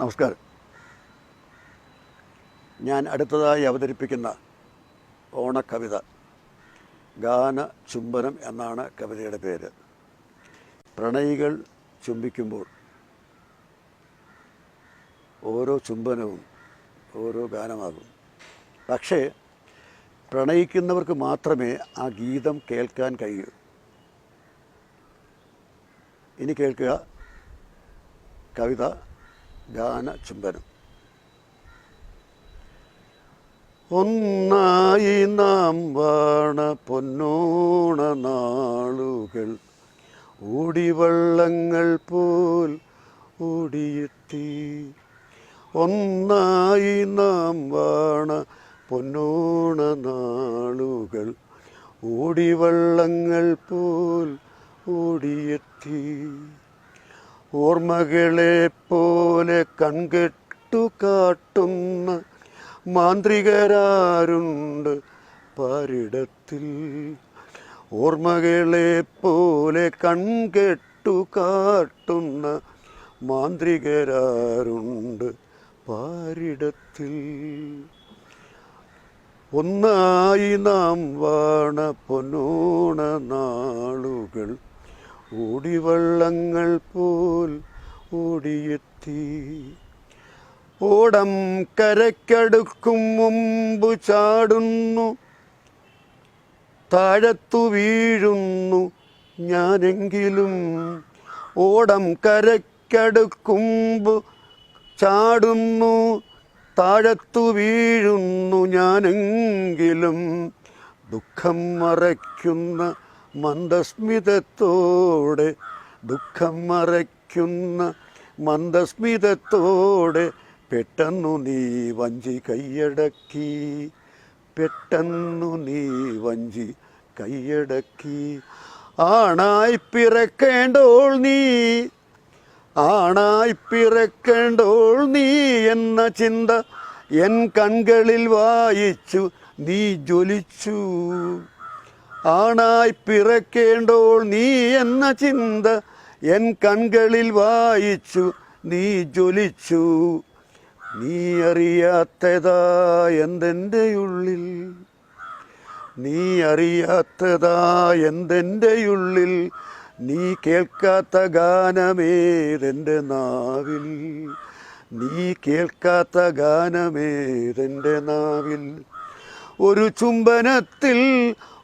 നമസ്കാരം. ഞാൻ അടുത്തതായി അവതരിപ്പിക്കുന്ന ഓണക്കവിത ഗാന ചുംബനം എന്നാണ് കവിതയുടെ പേര്. പ്രണയികൾ ചുംബിക്കുമ്പോൾ ഓരോ ചുംബനവും ഓരോ ഗാനമാകും. പക്ഷേ പ്രണയിക്കുന്നവർക്ക് മാത്രമേ ആ ഗീതം കേൾക്കാൻ കഴിയൂ. ഇനി കേൾക്കുക കവിത ഗാന ചുംബനം. ഒന്നായി നാം വാണ പൊന്നോണ നാളുകൾ. ഓടിവള്ളങ്ങൾ പോൽ ഓടിയെത്തി. ഒന്നായി നാം വാണ പൊന്നോണ നാളുകൾ. ഓടിവള്ളങ്ങൾ പോൽ ഓടിയെത്തി. ഓർമ്മകളെ പോലെ കൺകെട്ടു കാട്ടുന്ന മാന്ത്രികരാരുണ്ട് പാരിടത്തിൽ. ഓർമ്മകളെ പോലെ കൺകെട്ടു കാട്ടുന്ന മാന്ത്രികരാരുണ്ട് പാരിടത്തിൽ. ഒന്നായി നാം വാണ പൊന്നോണ നാളുകൾ ഓടിവള്ളങ്ങൾ പോൽ ഓടിയെത്തി ഓടം കരക്കടുക്കും മുമ്പ് ചാടുന്നു. താഴത്തു വീഴുന്നു ഞാനെങ്കിലും. ഓടം കരക്കടുക്കുമ്പ് ചാടുന്നു. താഴത്തു വീഴുന്നു ഞാനെങ്കിലും. ദുഃഖം മറയ്ക്കുന്ന മന്ദസ്മിതത്തോടെ ദുഃഖം മറയ്ക്കുന്ന മന്ദസ്മിതത്തോടെ പെട്ടെന്നു നീ വഞ്ചി കൈയടക്കി പെട്ടെന്നു നീ വഞ്ചി കൈയടക്കി. ആണായി പിറക്കേണ്ടോൾ നീ ആണായി പിറക്കേണ്ടോൾ നീ എന്ന ചിന്ത എൻ കൺകളിൽ വായിച്ചു നീ ജ്വലിച്ചു. ആണായി പിറക്കേണ്ടോൾ നീ എന്ന ചിന്ത എൻ കൺകളിൽ വായിച്ചു നീ ജ്വലിച്ചു. നീ അറിയാത്തതാ എന്തെന്റെ ഉള്ളിൽ? നീ അറിയാത്തതാ എന്തെന്റെ ഉള്ളിൽ? നീ കേൾക്കാത്ത ഗാനമേതെന്റെ നാവിൽ? നീ കേൾക്കാത്ത ഗാനമേതെന്റെ നാവിൽ? ഒരു ചുംബനത്തിൽ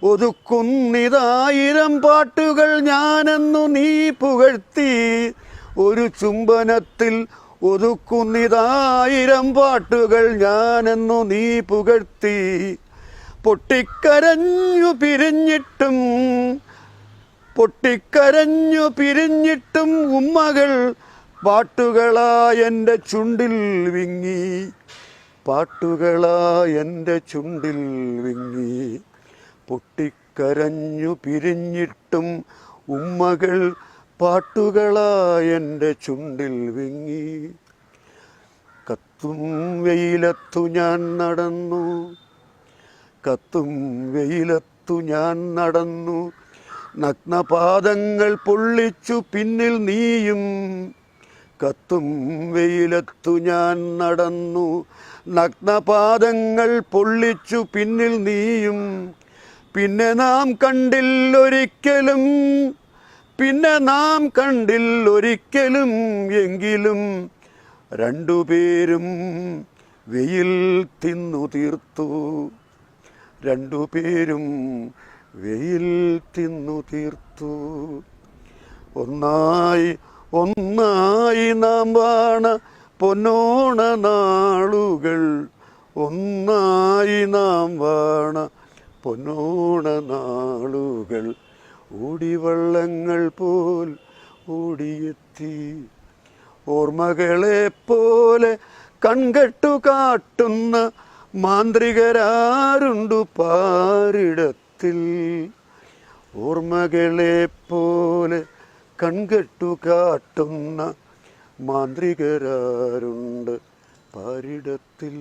ഒതുക്കുന്നിതായിരം പാട്ടുകൾ ഞാനെന്നു നീ പുകഴ്ത്തി. ഒരു ചുംബനത്തിൽ ഒതുക്കുന്നിതായിരം പാട്ടുകൾ ഞാനെന്നു നീ പുകഴ്ത്തി. പൊട്ടിക്കരഞ്ഞു പിരിഞ്ഞിട്ടും പൊട്ടിക്കരഞ്ഞു പിരിഞ്ഞിട്ടും ഉമ്മകൾ പാട്ടുകളായെന്റെ ചുണ്ടിൽ വിങ്ങി. പാട്ടുകളായെന്റെ ചുണ്ടിൽ വിങ്ങി പൊട്ടിക്കരഞ്ഞു പിരിഞ്ഞിട്ടും ഉമ്മകൾ പാട്ടുകളാ പാട്ടുകളായെന്റെ ചുണ്ടിൽ വിങ്ങി. കത്തും വെയിലത്തു ഞാൻ നടന്നു. കത്തും വെയിലത്തു ഞാൻ നടന്നു. നഗ്നപാദങ്ങൾ പൊള്ളിച്ചു പിന്നിൽ നീയും കത്തും വെയിലത്തു ഞാൻ നടന്നു. നഗ്നപാദങ്ങൾ പൊള്ളിച്ചു പിന്നിൽ നീയും. പിന്നെ നാം കണ്ടില്ലൊരിക്കലും പിന്നെ നാം കണ്ടില്ലൊരിക്കലും എങ്കിലും രണ്ടുപേരും വെയിൽ തിന്നു തീർത്തു. രണ്ടുപേരും വെയിൽ തിന്നു തീർത്തു. ഒന്നായി ഒന്നായി നാം വാണ പൊന്നോണ നാളുകൾ. ഒന്നായി നാം വാണ പൊന്നോണ നാളുകൾ. ഓടിവള്ളങ്ങൾ പോൽ ഓടിയെത്തി. ഓർമ്മകളെ പോലെ കൺകെട്ടു കാട്ടുന്ന മാന്ത്രികരാരുണ്ടു പാരിടത്തിൽ. ഓർമ്മകളെ പോലെ കൺകെട്ടു കാട്ടുന്ന മാന്ത്രികരാരുണ്ട്. പാരിടത്തിൽ